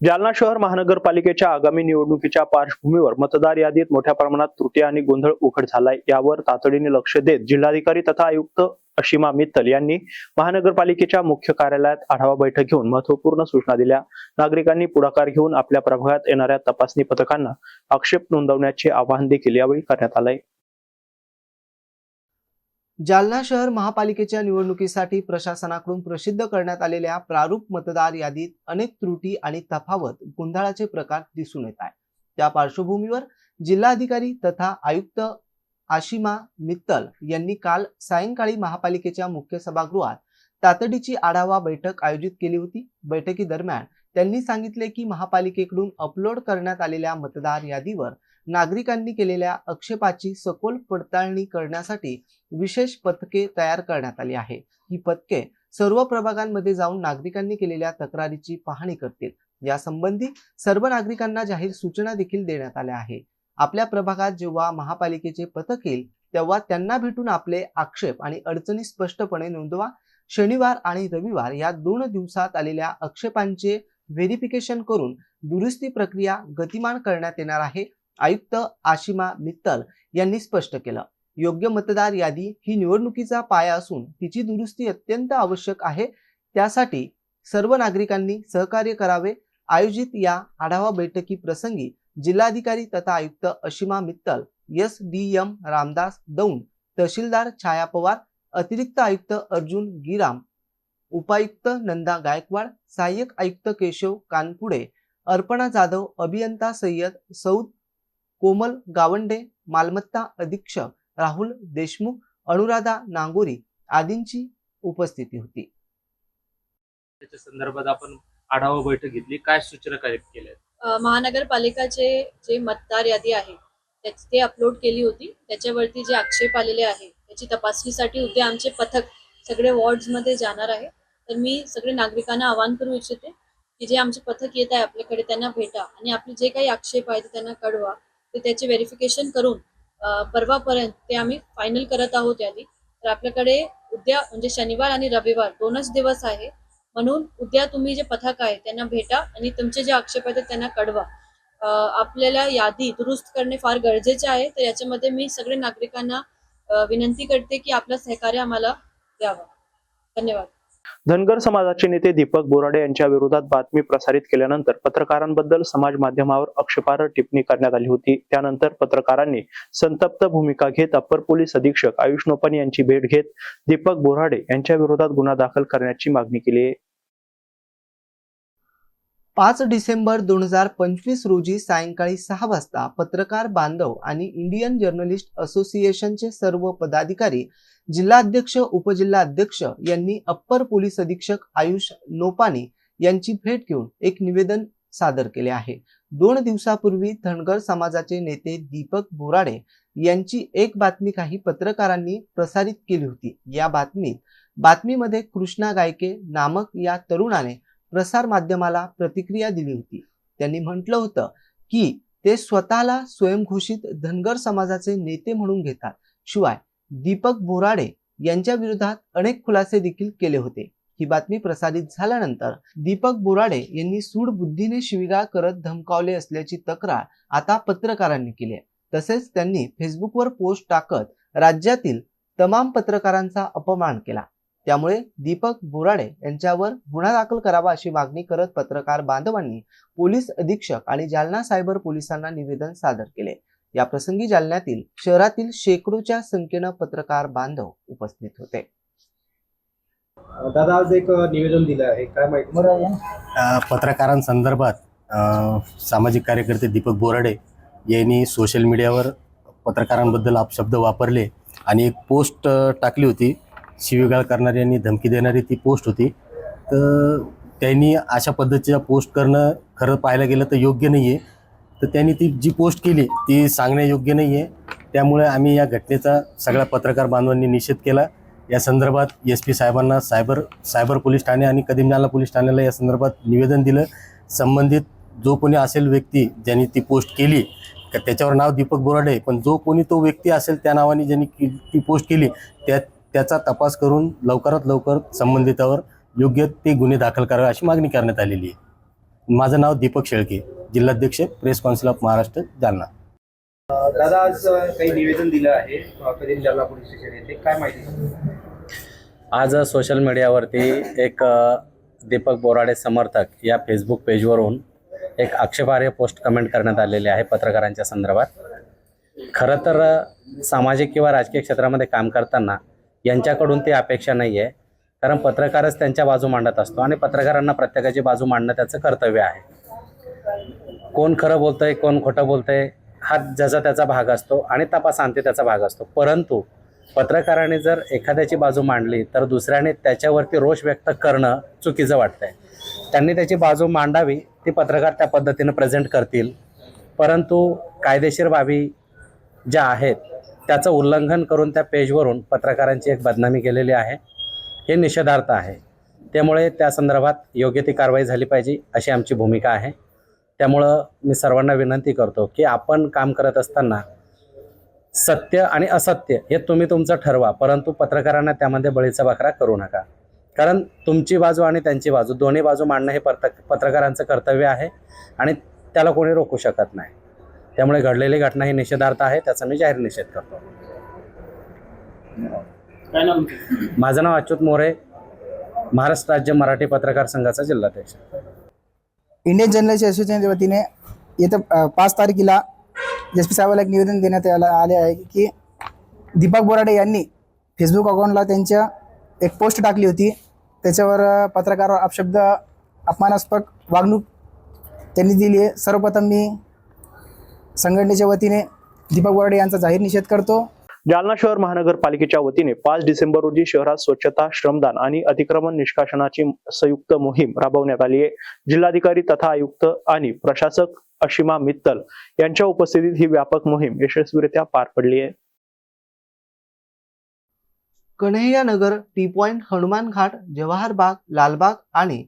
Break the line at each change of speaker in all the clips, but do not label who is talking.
Jalna शहर महानगरपालिकेच्या आगामी निवडणुकीच्या पार्श्वभूमीवर मतदार यादीत मोठ्या प्रमाणात त्रुटी आणि गोंधळ उघड झालाय. यावर तातडीने लक्ष देत जिल्हाधिकारी तथा आयुक्त अशिमा मित्तल यांनी महानगरपालिकेच्या मुख्य कार्यालयात आढावा बैठक घेऊन महत्त्वपूर्ण सूचना दिल्या. नागरिकांनी पुढाकार घेऊन आपल्या प्रभागात येणाऱ्या तपासणी पथकांना आक्षेप नोंदवण्याचे आवाहन देखील यावेळी करण्यात आलंय.
जालना शहर महापालिकेच्या निवडणुकीसाठी प्रशासनाकडून प्रसिद्ध करण्यात आलेल्या प्रारूप मतदार यादीत अनेक त्रुटी आणि तफावत गोंधळाचे प्रकार दिसून येत आहे त्या पार्श्वभूमीवर जिल्हाधिकारी तथा आयुक्त आशिमा मित्तल यांनी काल सायंकाळी महापालिकेच्या मुख्य सभागृहात तातडीची आढावा बैठक आयोजित केली होती. बैठकीदरम्यान त्यांनी सांगितले की महापालिकेकडून अपलोड करण्यात आलेल्या मतदार यादीवर नागरिकांनी केलेल्या आक्षेपाची सखोल पडताळणी करण्यासाठी विशेष पथके तयार करण्यात आली आहे. ही पथके सर्व प्रभागांमध्ये जाऊन नागरिकांनी केलेल्या तक्रारीची पाहणी करतील. यासंबंधी सर्व नागरिकांना जाहीर सूचना देखील देण्यात आल्या आहे. आपल्या प्रभागात जेव्हा महापालिकेचे पथक येईल तेव्हा त्यांना भेटून आपले आक्षेप आणि अडचणी स्पष्टपणे नोंदवा. शनिवार आणि रविवार या दोन दिवसात आलेल्या आक्षेपांचे व्हेरिफिकेशन करून दुरुस्ती प्रक्रिया गतिमान करण्यात येणार आहे. आयुक्त आशिमा मित्तल यांनी स्पष्ट केलं. योग्य मतदार यादी ही निवडणुकीचा पाया असून तिची दुरुस्ती अत्यंत आवश्यक आहे. त्यासाठी सर्व नागरिकांनी सहकार्य करावे. आयोजित या आढावा बैठकी प्रसंगी जिल्हाधिकारी तथा आयुक्त Ashima Mittal S D M Ramdas Daund तहसीलदार छाया पवार अतिरिक्त आयुक्त अर्जुन गिराम उपायुक्त नंदा गायकवाड सहाय्यक आयुक्त केशव कानपुडे अर्पणा जाधव अभियंता सय्यद सौद कोमल गावंडे मालमत्ता अधीक्षक राहुल देशमुख अनुराधा नांगोरी आदींची उपस्थिती होती.
त्याच्या संदर्भात आपण आढावा बैठक घेतली. काय सूचना काय केल्या?
महानगरपालिकाचे जे मतदार यादी आहे त्याच- ते अपलोड केली होती. त्याच्यावरती जे आक्षेप आलेले आहे त्याची तपासणीसाठी उद्या आमचे पथक सगळे वॉर्ड्समध्ये जाणार आहे. तर मी सगळे नागरिकांना आवाहन करू इच्छिते की जे आमचे पथक येत आहे आपल्याकडे त्यांना भेटा आणि आपले जे काही आक्षेप आहे ते त्यांना कळवा. तर त्याचे व्हेरिफिकेशन करून परवापर्यंत ते आम्ही फायनल करत आहोत यादी. तर आपल्याकडे उद्या म्हणजे शनिवार आणि रविवार दोनच दिवस आहे. म्हणून उद्या तुम्ही जे पथक आहे त्यांना भेटा आणि तुमचे जे आक्षेप आहेत त्यांना कळवा. आपल्याला यादी दुरुस्त करणे फार गरजेचे आहे. तर याच्यामध्ये मी सगळे नागरिकांना विनंती करते की आपलं सहकार्य आम्हाला द्यावं. धन्यवाद.
धनगर समाजाचे नेते दीपक बोराडे यांच्या विरोधात बातमी प्रसारित केल्यानंतर पत्रकारांबद्दल समाज माध्यमावर आक्षेपार्ह टिप्पणी करण्यात आली होती. त्यानंतर पत्रकारांनी संतप्त भूमिका घेत अप्पर पोलीस अधीक्षक आयुष नोपानी यांची भेट घेत दीपक बोराडे यांच्या विरोधात गुन्हा दाखल करण्याची मागणी केली आहे.
पाच डिसेंबर दोन हजार पंचवीस रोजी सायंकाळी सहा वाजता पत्रकार बांधव आणि इंडियन जर्नलिस्ट असोसिएशनचे सर्व पदाधिकारी जिल्हाध्यक्ष उपजिल्हाध्यक्ष यांनी अप्पर पोलीस अधीक्षक आयुष नोपानी यांची भेट घेऊन एक निवेदन सादर केले आहे. दोन दिवसापूर्वी धनगर समाजाचे नेते दीपक बोराडे यांची एक बातमी काही पत्रकारांनी प्रसारित केली होती. या बातमीत बातमीमध्ये कृष्णा गायके नामक या तरुणाने प्रसार माध्यमाला प्रतिक्रिया दिली होती. त्यांनी म्हटलं होतं की ते स्वतःला स्वयंघोषित धनगर समाजाचे नेते म्हणून घेतात. शिवाय दीपक बोराडे यांच्या विरोधात अनेक खुलासे देखील केले होते. ही बातमी प्रसारित झाल्यानंतर दीपक बोराडे यांनी सूड बुद्धीने शिवीगाळ करत धमकावले असल्याची तक्रार आता पत्रकारांनी केली आहे. तसेच त्यांनी फेसबुकवर पोस्ट टाकत राज्यातील तमाम पत्रकारांचा अपमान केला. त्यामुळे दीपक बोराडे यांच्यावर गुन्हा दाखल करावा अशी मागणी करत पत्रकार बांधवांनी पोलीस अधीक्षक आणि जालना सायबर पोलिसांना निवेदन सादर केले. या प्रसंगी जालन्यातील शहरातील शेकडोच्या संख्येनं पत्रकार बांधव उपस्थित होते.
दादा आज एक निवेदन दिलं आहे. काय माहिती?
पत्रकारांसंदर्भात अ, सामाजिक कार्यकर्ते दीपक बोराडे यांनी सोशल मीडियावर पत्रकारांबद्दल अपशब्द वापरले आणि एक पोस्ट टाकली होती. शिवीगाळ करणारी आणि धमकी देणारी ती पोस्ट होती. तर त्यांनी अशा पद्धतीच्या पोस्ट करणं खरं पाहायला गेलं तर योग्य नाही आहे तर त्यांनी ती जी पोस्ट केली ती सांगण्यायोग्य योग्य नाही आहे त्यामुळे आम्ही या घटनेचा सगळ्या पत्रकार बांधवांनी निषेध केला.
या संदर्भात एस पी साहेबांना सायबर सायबर पोलीस ठाणे आणि कदीमनाला पोलीस ठाण्याला या संदर्भात निवेदन दिलं. संबंधित जो कोणी असेल व्यक्ती ज्यांनी ती पोस्ट केली का त्याच्यावर नाव दीपक बोराडे पण जो कोणी तो व्यक्ती असेल त्या नावाने ज्यांनी ती पोस्ट केली त्या त्याचा तपास करून लवकरात लवकर संबंधितावर योग्य ते गुन्हे दाखल करावे अशी मागणी करण्यात आलेली आहे. माझं नाव दीपक शेळके जिल्हाध्यक्ष press council of Maharashtra Jalna.
दादा आज काही निवेदन दिलं आहे जालना पोलीस स्टेशन येथे? काय माहिती?
आज सोशल मीडियावरती एक दीपक बोराडे समर्थक या फेसबुक पेजवरून एक आक्षेपार्ह पोस्ट कमेंट करण्यात आलेली आहे पत्रकारांच्या संदर्भात. खरं तर सामाजिक किंवा राजकीय क्षेत्रामध्ये काम करताना यांच्याकडून ती अपेक्षा नाही आहे कारण पत्रकारच त्यांच्या बाजू मांडत असतो आणि पत्रकारांना प्रत्येकाची बाजू मांडणं त्याचं कर्तव्य आहे. कोण खरं बोलतंय कोण खोटं बोलतंय हा जसा त्याचा भाग असतो आणि तपासांती त्याचा भाग असतो. परंतु पत्रकाराने जर एखाद्याची बाजू मांडली तर दुसऱ्याने त्याच्यावरती रोष व्यक्त करणं चुकीचं वाटतंय. त्यांनी त्याची बाजू मांडावी ती पत्रकार त्या पद्धतीनं प्रेझेंट करतील. परंतु कायदेशीर बाबी ज्या आहेत त्याचं उल्लंघन करून त्या पेजवरून पत्रकारांची एक बदनामी केलेली आहे. हे निषेधार्थ आहे. त्यामुळे त्या संदर्भात योग्य ती कारवाई झाली पाहिजे अशी आमची भूमिका आहे. त्यामुळं मी सर्वांना विनंती करतो की आपण काम करत असताना सत्य आणि असत्य हे तुम्ही तुमचं ठरवा परंतु पत्रकारांना त्यामध्ये बळीचा बकरा करू नका. कारण तुमची बाजू आणि त्यांची बाजू दोन्ही बाजू मांडणं हे पत्र पत्रकारांचं कर्तव्य आहे आणि त्याला कोणी रोखू शकत नाही. त्यामुळे घडलेली घटना ही निषेधार्थ आहे त्याचा मी जाहीर निषेध करतो. माझं नाव अच्युत मोरे महाराष्ट्र राज्य मराठी पत्रकार संघाचा जिल्हाध्यक्ष.
इंडियन जर्नलिस्ट असोसिएशनच्या वतीने येत्या पाच तारखेला एस पी साहेबाला एक निवेदन देण्यात आलं आले आहे की दीपक बोराडे यांनी फेसबुक अकाउंटला त्यांच्या एक पोस्ट टाकली होती. त्याच्यावर अ, पत्रकारावर अपशब्द अपमानास्पद वागणूक त्यांनी दिली आहे. सर्वप्रथम मी संघटनेच्या वतीने दीपक बोराडे यांचा जाहीर निषेध करतो.
जालना शहर महानगरपालिकेच्या वतीने पाच डिसेंबर रोजी शहरात स्वच्छता श्रमदान आणि अतिक्रमण निष्कासनाची संयुक्त मोहीम राबवण्यात आली आहे. जिल्हाधिकारी तथा आयुक्त आणि प्रशासक अशिमा मित्तल यांच्या उपस्थितीत ही व्यापक मोहीम यशस्वीरित्या पार पडली आहे.
कन्हैया नगर टी पॉइंट हनुमान घाट जवाहर बाग लालबाग आणि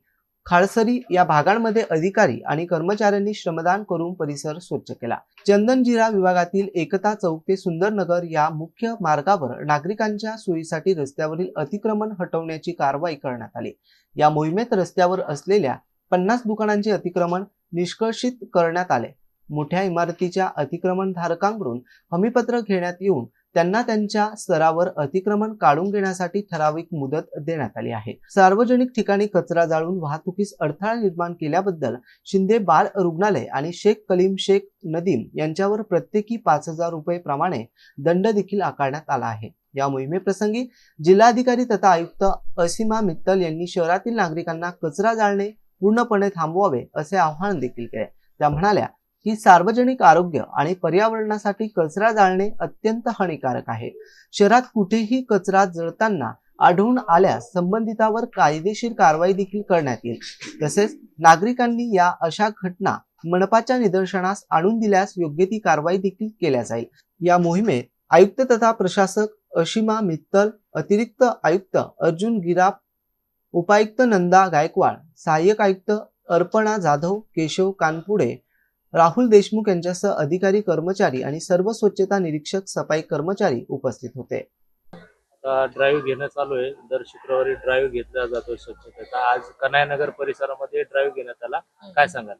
खाळसरी या भागांमध्ये अधिकारी आणि कर्मचाऱ्यांनी श्रमदान करून परिसर स्वच्छ केला. चंदनजिरा विभागातील एकता चौक ते सुंदरनगर या मुख्य मार्गावर नागरिकांच्या सोयीसाठी रस्त्यावरील अतिक्रमण हटवण्याची कारवाई करण्यात आली. या मोहिमेत रस्त्यावर असलेल्या पन्नास दुकानांचे अतिक्रमण निष्कर्षित करण्यात आले. मोठ्या इमारतीच्या अतिक्रमण धारकांकडून हमीपत्र घेण्यात येऊन त्यांना त्यांच्या स्तरावर अतिक्रमण काढून घेण्यासाठी ठराविक मुदत देण्यात आली आहे. सार्वजनिक ठिकाणी कचरा जाळून वाहतुकीस अडथळा निर्माण केल्याबद्दल शिंदे बाल रुग्णालय आणि शेख कलीम शेख नदीम यांच्यावर प्रत्येकी पाच हजार रुपये प्रमाणे दंड देखील आकारण्यात आला आहे. या मोहिमेप्रसंगी जिल्हाधिकारी तथा आयुक्त असीमा मित्तल यांनी शहरातील नागरिकांना कचरा जाळणे पूर्णपणे थांबवावे असे आवाहन देखील केले. त्या म्हणाल्या की सार्वजनिक आरोग्य आणि पर्यावरणासाठी कचरा जाळणे अत्यंत हानिकारक आहे. शहरात कुठेही कचरा जळताना आढळून आल्यास संबंधितावर कायदेशीर कारवाई देखील करण्यात येईल. तसेच नागरिकांनी या अशा घटना मनपाच्या निदर्शनास आणून दिल्यास योग्य ती कारवाई देखील केल्या जाईल. या मोहिमेत आयुक्त तथा प्रशासक अशिमा मित्तल अतिरिक्त आयुक्त अर्जुन गिराप उपायुक्त नंदा गायकवाड सहाय्यक आयुक्त अर्पणा जाधव केशव कानपुडे राहुल देशमुख यांच्यासह अधिकारी कर्मचारी आणि सर्व स्वच्छता निरीक्षक सफाई कर्मचारी उपस्थित होते.
ड्राईव्ह घेणं चालू आहे. दर शुक्रवारी ड्राईव्ह घेतला जातो स्वच्छतेचा. आज कन्हायनगर परिसरामध्ये ड्राईव्ह घेण्यात आला. काय सांगाल?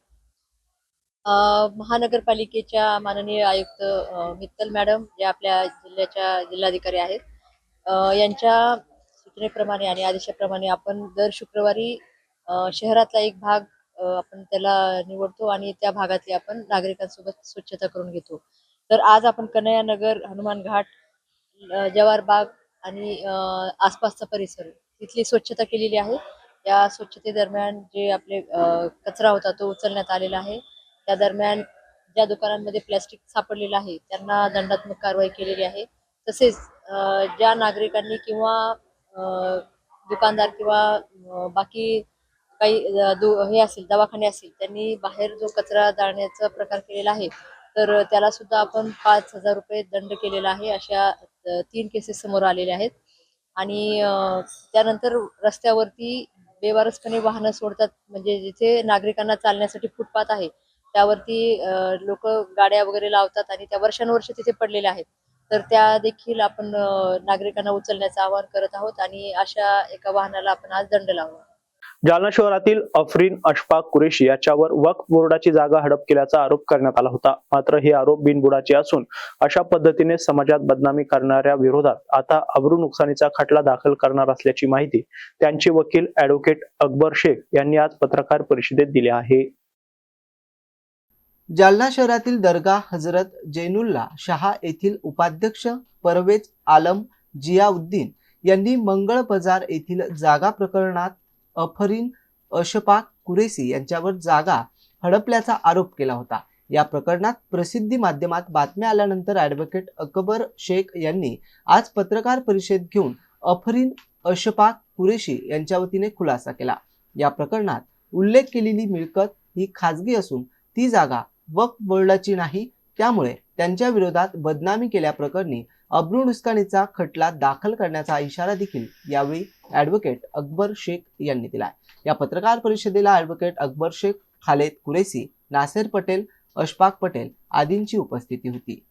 अ, महानगरपालिकेच्या माननीय आयुक्त मित्तल मॅडम जे आपल्या जिल्ह्याच्या जिल्हाधिकारी आहेत यांच्या सूचनेप्रमाणे आणि आदेशाप्रमाणे आपण दर शुक्रवारी शहरातला एक भाग आपण त्याला निवडतो आणि त्या भागातली आपण नागरिकांसोबत स्वच्छता करून घेतो. तर आज आपण कन्हैयानगर हनुमान घाट जवार बाग आणि आसपासचा परिसर तिथली स्वच्छता केलेली आहे. या स्वच्छतेदरम्यान जे आपले कचरा होता तो उचलण्यात आलेला आहे. त्या दरम्यान ज्या दुकानांमध्ये प्लॅस्टिक सापडलेलं आहे त्यांना दंडात्मक कारवाई केलेली आहे. तसेच ज्या नागरिकांनी किंवा अ, दुकानदार किंवा बाकी काही दु हे असेल दवाखाने असेल त्यांनी बाहेर जो कचरा जाळण्याचा प्रकार केलेला आहे तर त्याला सुद्धा आपण पाच हजार रुपये दंड केलेला आहे अशा तीन केसेस समोर आलेल्या आहेत. आणि त्यानंतर रस्त्यावरती बेवारसपणे वाहनं सोडतात म्हणजे जिथे नागरिकांना चालण्यासाठी फुटपाथ आहे त्यावरती लोक गाड्या वगैरे लावतात आणि त्या वर्षानुवर्ष तिथे पडलेल्या आहेत. तर त्या देखील आपण नागरिकांना उचलण्याचं आवाहन करत आहोत आणि अशा एका वाहनाला आपण आज दंड लावला.
जालना शहरातील अफरीन अशफाक कुरेशी याच्यावर वक्फ बोर्डाची जागा हडप केल्याचा आरोप करण्यात आला होता. मात्र हे आरोप बिनबुडाचे असून अशा पद्धतीने समाजात बदनामी करणाऱ्या विरोधात आता अब्रू नुकसानीचा खटला दाखल करणार असल्याची माहिती त्यांचे वकील ऍडव्होकेट अकबर शेख यांनी आज पत्रकार परिषदेत दिली आहे.
जालना शहरातील दर्गा हजरत जैनुल्ला शहा येथील उपाध्यक्ष परवेज आलम जियाउद्दीन यांनी मंगळ बाजार येथील जागा प्रकरणात अफरीन अशफाक कुरेसी यांच्यावर जागा हडपल्याचा आरोप केला होता. या प्रकरणात प्रसिद्धी माध्यमात बातम्या आल्यानंतर ॲडव्होकेट अकबर शेख यांनी आज पत्रकार परिषद घेऊन अफरीन अशफाक कुरेशी यांच्या वतीने खुलासा केला. या प्रकरणात उल्लेख केलेली मिळकत ही खाजगी असून ती जागा वक्फ बोर्डाची नाही त्यामुळे त्यांच्या विरोधात बदनामी केल्याप्रकरणी अब्रू नुस्कानीचा खटला दाखल करण्याचा इशारा देखील यावेळी ॲडव्होकेट अकबर शेख यांनी दिला या पत्रकार परिषदेला ॲडव्होकेट अकबर शेख खालेद कुरेसी नासेर पटेल अशफाक पटेल आदींची उपस्थिती होती.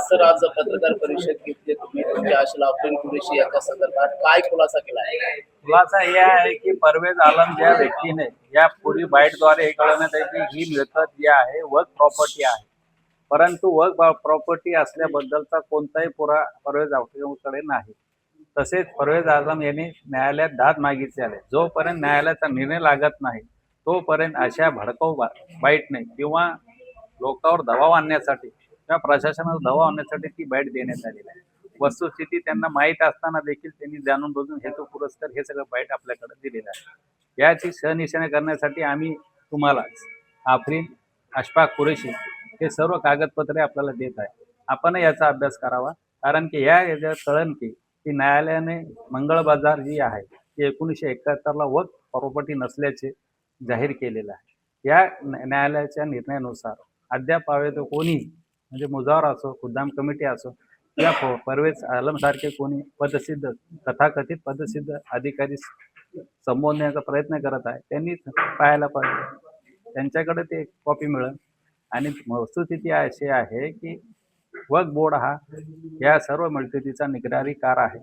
सर आज पत्रकार परिषद घेतली तुम्ही. तुमच्या अफरीन कुरेशी याच्या संदर्भात काय खुलासा केला आहे
खुलासा हे आहे की परवेज आलम ज्या व्यक्तीने या पूर्वी बाईटद्वारे हे कळवण्यात आहे की ही मिळकत जी आहे वर्क प्रॉपर्टी आहे. परंतु वर्क प्रॉपर्टी असल्याबद्दलचा कोणताही पुरा परवेज आलमकडे नाही. तसेच परवेज आझम यांनी न्यायालयात दाद मागितले आहे. जोपर्यंत न्यायालयाचा निर्णय लागत नाही तोपर्यंत अशा भडकाऊ बा- बाईटने किंवा लोकांवर दबाव आणण्यासाठी किंवा प्रशासनावर दबाव आणण्यासाठी ती बाईट देण्यात आलेली आहे. वस्तुस्थिती त्यांना माहीत असताना देखील त्यांनी जाणून बुजून हेतू पुरस्कार हे सगळं बाईट आपल्याकडे दिलेलं आहे. याची सहनिशाणे करण्यासाठी आम्ही तुम्हाला आफरीन अशफाक कुरेशी हे सर्व कागदपत्रे आपल्याला देत आहे. आपण याचा अभ्यास करावा. कारण की या याच्यात कळण की की न्यायालयाने मंगळ बाजार जी आहे ती एकोणीसशे एकाहत्तरला वक प्रॉपर्टी नसल्याचे जाहीर केलेलं आहे. या न्यायालयाच्या निर्णयानुसार अद्याप हवे तो कोणी म्हणजे मुजावर असो खुद्दाम कमिटी असो या परवेज आलमसारखे कोणी पदसिद्ध तथाकथित पदसिद्ध अधिकारी संबोधण्याचा प्रयत्न करत आहे त्यांनी पाहायला पाहिजे. त्यांच्याकडे ते कॉपी मिळेल. आणि वस्तुस्थिती अशी आहे की वक बोर्ड हा या सर्व मिळकतीचा निगरारी कार आहे.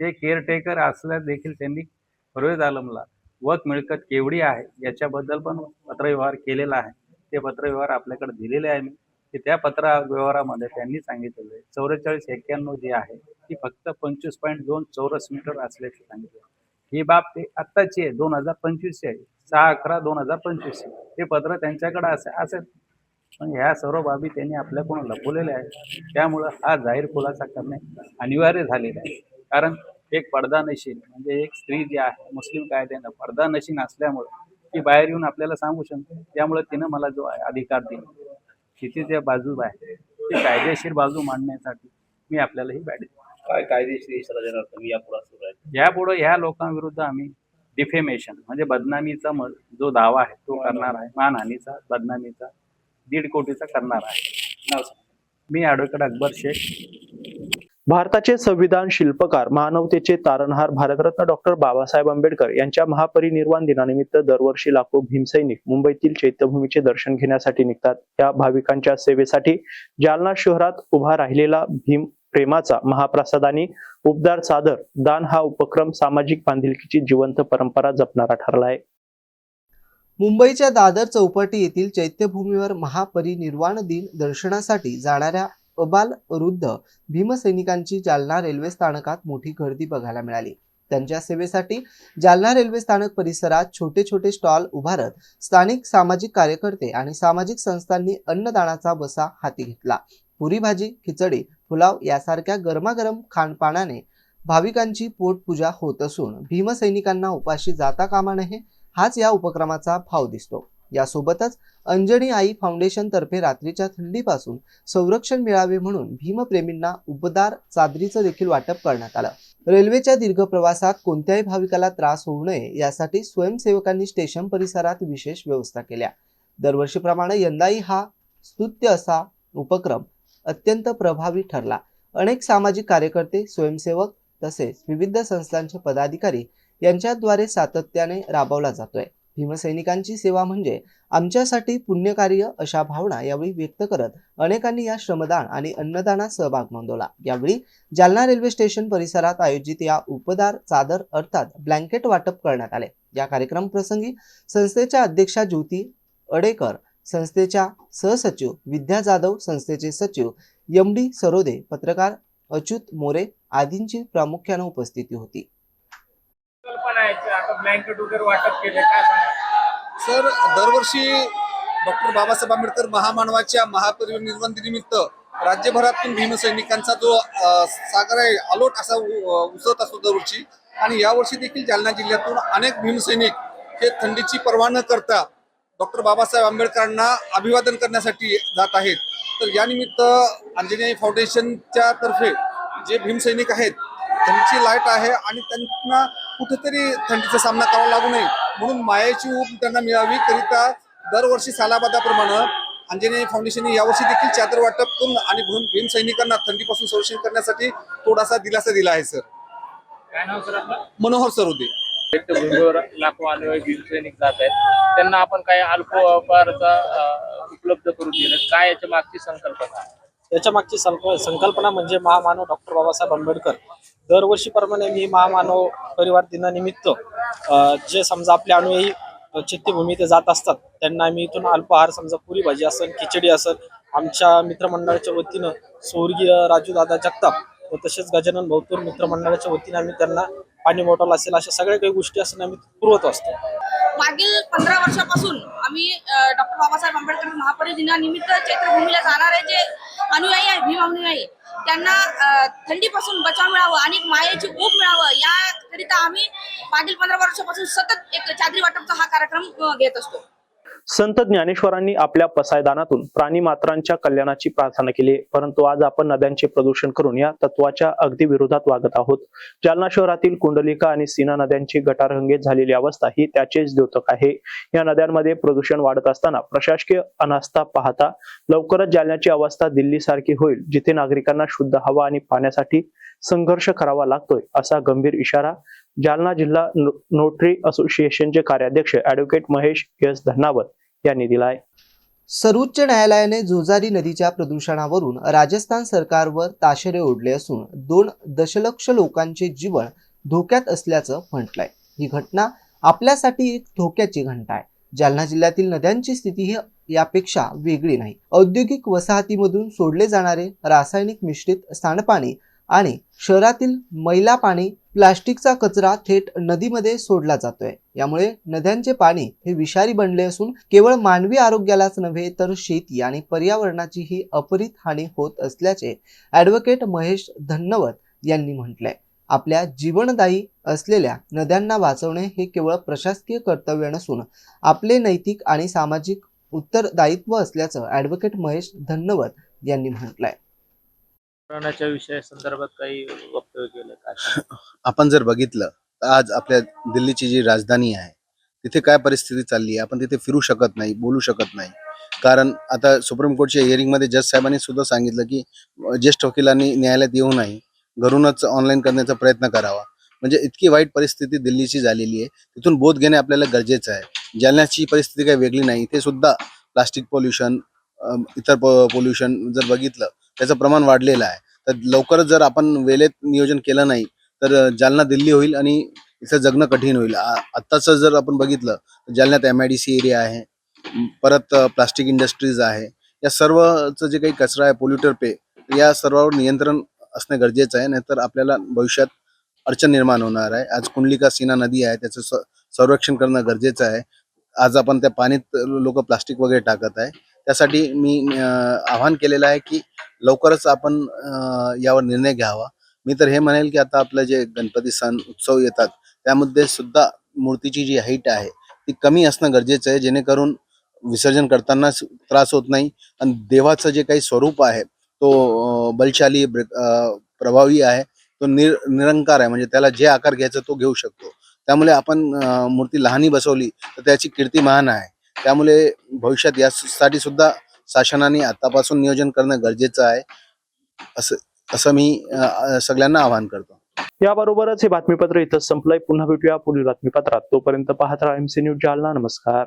ते केअरटेकर असल्या देखील त्यांनी परवेज आलमला वक मिळकत केवढी आहे याच्याबद्दल पण पत्रव्यवहार केलेला आहे. ते पत्रव्यवहार आपल्याकडे दिलेले आहे. मी की त्या पत्र व्यवहारामध्ये त्यांनी सांगितलेलं आहे. चौवेचाळीस एक्क्याण्णव जी आहे ती फक्त पंचवीस पॉईंट दोन चौरस मीटर असल्याचे सांगितले. ही बाब ते आत्ताची आहे दोन हजार पंचवीसची आहे. सहा अकरा दोन हजार पंचवीस ते पत्र त्यांच्याकडे असे असेल पण ह्या सर्व बाबी त्यांनी आपल्याकडून लपवलेल्या आहेत. त्यामुळं हा जाहीर खुलासा करणे अनिवार्य झालेला आहे. कारण एक पडदानशीन म्हणजे एक स्त्री जी आहे मुस्लिम कायद्यानं पडदानशीन असल्यामुळं ती बाहेर येऊन आपल्याला सांगू शकते. त्यामुळे तिनं मला जो अधिकार दिला तिची जे बाजू आहे ती कायदेशीर बाजू मांडण्यासाठी मी आपल्याला ही बॅट
काय कायदेशीर इशारा देणार तुम्ही या पुढे सुरू आहे
यापुढे ह्या लोकांविरुद्ध आम्ही डिफेमेशन म्हणजे बदनामीचा जो दावा आहे तो करणार आहे. मानहानीचा बदनामीचा दीड कोटीचा करणार आहे. मी ॲडव्होकेट अकबर शेख.
भारताचे संविधान शिल्पकार मानवतेचे तारणहार भारतरत्न डॉक्टर बाबासाहेब आंबेडकर यांच्या महापरिनिर्वाण दिनानिमित्त दरवर्षी लाखो भीमसैनिक मुंबईतील चैत्यभूमीचे दर्शन घेण्यासाठी निघतात. या भाविकांच्या सेवेसाठी जालना शहरात उभा राहिलेला भीम प्रेमाचा महाप्रसाद आणि उपदार सादर दान हा उपक्रम सामाजिक बांधिलकीची जिवंत परंपरा जपणारा ठरला आहे.
मुंबईच्या दादर चौपाटी येथील चैत्यभूमीवर महापरिनिर्वाण दिन दर्शनासाठी जाणाऱ्या अबाल वृद्ध भीमसैनिकांची जालना रेल्वे स्थानकात मोठी गर्दी बघायला मिळाली. त्यांच्या सेवेसाठी जालना रेल्वे स्थानक परिसरात छोटे छोटे स्टॉल उभारत स्थानिक सामाजिक कार्यकर्ते आणि सामाजिक संस्थांनी अन्नदानाचा बसा हाती घेतला. पुरी भाजी खिचडी पुलाव यासारख्या गरमागरम खानपानाने भाविकांची पोटपूजा होत असून भीमसैनिकांना उपाशी जाता कामा नये हाच या उपक्रमाचा भाव दिसतो. यासोबतच अंजनी आई फाउंडेशन तर्फे रात्रीच्या थंडीपासून संरक्षण मिळावे म्हणून भीमप्रेमींना उपदार चादरीचं देखील वाटप करण्यात आलं. रेल्वेच्या दीर्घ प्रवासात कोणत्याही भाविकाला त्रास होऊ नये यासाठी स्वयंसेवकांनी स्टेशन परिसरात विशेष व्यवस्था केल्या. दरवर्षीप्रमाणे यंदाही हा स्तुत्य असा उपक्रम अत्यंत प्रभावी ठरला. अनेक सामाजिक कार्यकर्ते स्वयंसेवक तसेच विविध संस्थांचे पदाधिकारी यांच्याद्वारे सातत्याने राबवला जातोय. भीमसैनिकांची सेवा म्हणजे आमच्यासाठी पुण्यकार्य अशा भावना यावेळी व्यक्त करत अनेकांनी या श्रमदान आणि अन्नदानात सहभाग नोंदवला. यावेळी जालना रेल्वे स्टेशन परिसरात आयोजित या उपदार चादर अर्थात ब्लँकेट वाटप करण्यात आले. या कार्यक्रम प्रसंगी संस्थेच्या अध्यक्षा ज्योती अडेकर संस्थेच्या सहसचिव विद्या जाधव संस्थेचे सचिव यम डी सरोदे पत्रकार अच्युत मोरे आदींची प्रामुख्याने उपस्थिती होती.
आता ब्लँकेट वगैरे वाटप केले काय
सर दरवर्षी डॉक्टर बाबासाहेब आंबेडकर महामानवाच्या महापरिनिर्वाण दिनिमित्त राज्यभरातून भीमसैनिकांचा जो सागर आहे अलोट असा उसळत असतो दरवर्षी. आणि यावर्षी देखील जालना जिल्ह्यातून अनेक भीमसैनिक हे थंडीची पर्वा न करता डॉक्टर बाबासाहेब आंबेडकरांना अभिवादन करण्यासाठी जात आहेत. तर यानिमित्त अंजनेय फाउंडेशनच्या तर्फे जे भीमसैनिक आहेत थंडीची लाइट आहे आणि त्यांना कुठेतरी थंडीचा सामना करावा लागू नये. म्हणून मायाची ऊब त्यांना मिळावी करिता दरवर्षी सालाबादाप्रमाणे अंजनेय फाउंडेशनने यावर्षी देखील चादर वाटप करून आणि भीम भीम सैनिकांना थंडीपासून संरक्षण करण्यासाठी थोडासा दिलासा दिला आहे सर.
काय नाव सर आपलं?
मनोहर सरोदे
भूमीवर लाखो अनुयायी भीमसैनिक जात आहेत. त्यांना आपण काय अल्पोपारचा उपलब्ध करून दिलं. काय याच्या मागची संकल्पना?
याच्या मागची संक- संकल्पना म्हणजे महामानव डॉक्टर बाबासाहेब आंबेडकर. दरवर्षीप्रमाणे मी महामानव परिवार दिनानिमित्त जे समजा आपल्या अनुयायी चित्तभूमी ते जात असतात त्यांना आम्ही इथून अल्पहार समजा पुरी भाजी असेल खिचडी असेल आमच्या मित्रमंडळाच्या वतीनं स्वर्गीय राजू दादा जगताप व तसेच गजानन भौतूर मित्रमंडळाच्या वतीने आम्ही त्यांना पाणी बॉटल असेल अशा सगळ्या काही गोष्टी असं आम्ही पुरवत असतो.
मागील पंधरा वर्षापासून आम्ही डॉक्टर बाबासाहेब आंबेडकर महापरिदिनानिमित्त चैत्रभूमीला जाणारे जे अनुयायी आहे भीम अनुयायी त्यांना थंडीपासून बचाव मिळावं आणि मायेची ऊब मिळावं याकरिता आम्ही मागील पंधरा वर्षापासून सतत एक चादरी वाटपचा हा कार्यक्रम घेत असतो.
संत ज्ञानेश्वरांनी आपल्या पसायदानातून प्राणी मात्रांच्या कल्याणाची प्रार्थना केली परंतु आज आपण नद्यांचे प्रदूषण करून या तत्वाच्या अगदी विरोधात वागत आहोत. जालना शहरातील कुंडलिका आणि सीना नद्यांची गटारहंगेत झालेली अवस्था ही त्याचेच द्योतक आहे. या नद्यांमध्ये प्रदूषण वाढत असताना प्रशासकीय अनास्था पाहता लवकरच जालन्याची अवस्था दिल्लीसारखी होईल जिथे नागरिकांना शुद्ध हवा आणि पाण्यासाठी संघर्ष करावा लागतोय असा गंभीर इशारा जालना जिल्हा नोटरी असोसिएशनचे कार्याध्यक्ष ऍडव्होकेट महेश एस धन्नावत यांनी दिलाय.
सर्वोच्च न्यायालयाने झोजारी नदीच्या प्रदूषणावरून राजस्थान सरकारवर ताशेरे ओढले असून दोन दशलक्ष लोकांचे जीवन धोक्यात असल्याचं म्हटलंय. ही घटना आपल्यासाठी एक धोक्याची घंटा आहे. जालना जिल्ह्यातील नद्यांची स्थिती ही यापेक्षा वेगळी नाही. औद्योगिक वसाहतीमधून सोडले जाणारे रासायनिक मिश्रित सांडपाणी आणि शहरातील मैला पाणी प्लास्टिकचा कचरा थेट नदीमध्ये सोडला जातोय. यामुळे नद्यांचे पाणी हे विषारी बनले असून केवळ मानवी आरोग्यालाच नव्हे तर शेती आणि पर्यावरणाचीही अपरित हानी होत असल्याचे ॲडव्होकेट महेश धन्नवत यांनी म्हटलंय. आपल्या जीवनदायी असलेल्या नद्यांना वाचवणे हे केवळ प्रशासकीय कर्तव्य नसून आपले नैतिक आणि सामाजिक उत्तरदायित्व असल्याचं ॲडव्होकेट महेश धन्नवत यांनी म्हटलंय.
कोरोनाच्या विषया संदर्भात काही वक्तव्य केलं का?
आपण जर बघितलं तर आज आपल्या दिल्लीची जी राजधानी आहे तिथे काय परिस्थिती चालली आहे? आपण तिथे फिरू शकत नाही बोलू शकत नाही. कारण आता सुप्रीम कोर्टच्या हिअरिंगमध्ये जज साहेबांनी सुद्धा सांगितलं की ज्येष्ठ वकिलांनी न्यायालयात येऊ नये. घरूनच ऑनलाईन करण्याचा प्रयत्न करावा. म्हणजे इतकी वाईट परिस्थिती दिल्लीची झालेली आहे. तिथून बोध घेणे आपल्याला गरजेचं आहे. जालन्याची परिस्थिती काही वेगळी नाही. इथे सुद्धा प्लास्टिक पोल्युशन इतर पोल्युशन जर बघितलं त्याचं प्रमाण वाढलेलं आहे. तर लवकरच जर आपण वेळेत नियोजन केलं नाही तर जालना दिल्ली होईल आणि इथं जगणं कठीण होईल. आत्ताचं जर आपण बघितलं तर जालन्यात M I D C area आहे परत प्लास्टिक इंडस्ट्रीज आहे. या सर्वचं जे काही कचरा आहे पोल्युटर पे या सर्वावर नियंत्रण असणे गरजेचं आहे. नाहीतर आपल्याला भविष्यात अडचण निर्माण होणार आहे. आज कुंडलिका सीना नदी आहे त्याचं स- संरक्षण करणं गरजेचं आहे. आज आपण त्या पाण्यात लोक प्लास्टिक वगैरे टाकत आहे. त्यासाठी मी आव्हान आवाहन केलेलं आहे की लवकरच आपण यावर निर्णय घ्यावा. मी तर हे म्हणेल की आता आपलं जे गणपती सण उत्सव येतात त्यामध्ये सुद्धा मूर्तीची जी हाईट आहे ती कमी असणं गरजेचं आहे. जेणेकरून विसर्जन करताना त्रास होत नाही. आणि देवाचं जे काही स्वरूप आहे तो बलशाली प्रभावी आहे तो निर निरंकार आहे. म्हणजे त्याला जे आकार घ्यायचा तो घेऊ शकतो. त्यामुळे आपण मूर्ती लहानी बसवली तर त्याची कीर्ती महान आहे. त्यामुळे भविष्यात यासाठी सुद्धा शासनाने आतापासून नियोजन करणं गरजेचं आहे असं असं मी सगळ्यांना आवाहन करतो.
याबरोबरच हे बातमीपत्र इथं संपलंय. पुन्हा भेटूया पुढील बातमीपत्रात. तोपर्यंत पाहत राहा एमसी न्यूज जालना. नमस्कार.